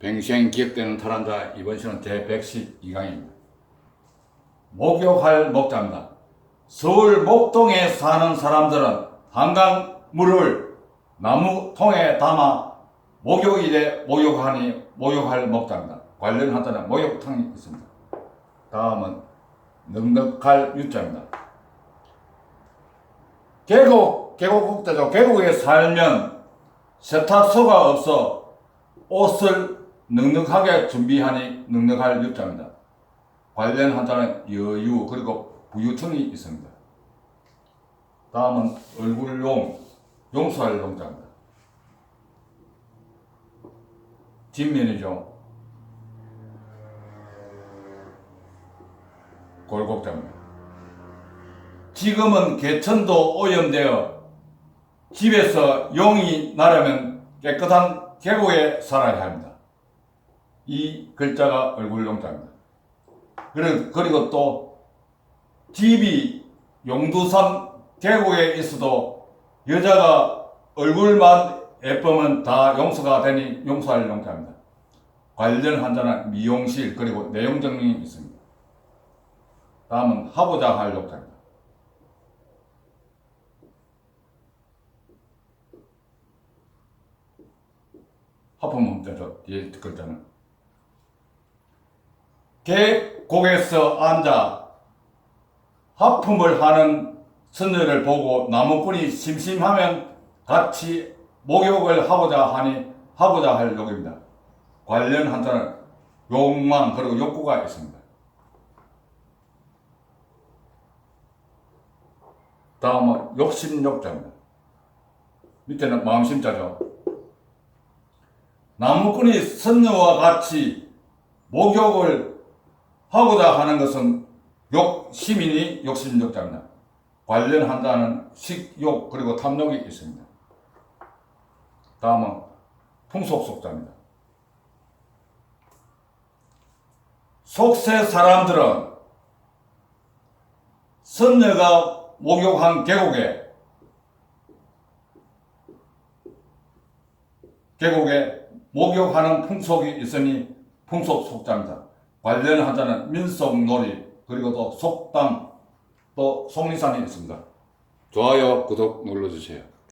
뱅생 기획되는 탈환자 이번 시는 제 112강입니다. 목욕할 목자입니다. 서울 목동에 사는 사람들은 한강 물을 나무 통에 담아 목욕일에 목욕하니 목욕할 목자입니다. 관련하다는 목욕탕이 있습니다. 다음은 넉넉할 유자입니다. 계곡, 계곡국대죠. 계곡에 살면 세탁소가 없어 옷을 넉넉하게 준비하니 넉넉할 유자입니다. 관련 한자는 여유 그리고 부유층이 있습니다. 다음은 얼굴용, 용서할 용자입니다. 뒷면이죠. 골곡자입니다. 지금은 개천도 오염되어 집에서 용이 나려면 깨끗한 계곡에 살아야 합니다. 이 글자가 얼굴 용자입니다. 그리고, 또 집이 용두산 계곡에 있어도 여자가 얼굴만 예쁘면 다 용서가 되니 용서할 용자입니다. 관련 환자는 미용실 그리고 내용 정리이 있습니다. 다음은 하고자 할 용자입니다. 하품음 되죠. 뒤에 글자는. 계곡에서 앉아 하품을 하는 선녀를 보고 나무꾼이 심심하면 같이 목욕을 하고자 하니 하고자 할 욕입니다. 관련 한자는 욕망 그리고 욕구가 있습니다. 다음은 욕심욕자입니다. 밑에는 마음심자죠. 나무꾼이 선녀와 같이 목욕을 하고자 하는 것은 욕심이니 욕심욕자입니다. 관련 한자는 식욕 그리고 탐욕이 있습니다. 다음은 풍속속자입니다. 속세 사람들은 선녀가 목욕한 계곡에 계곡에 목욕하는 풍속이 있으니 풍속 속자입니다. 관련 한자는 민속놀이 그리고 또 속담 또 속리산이 있습니다. 좋아요 구독 눌러주세요.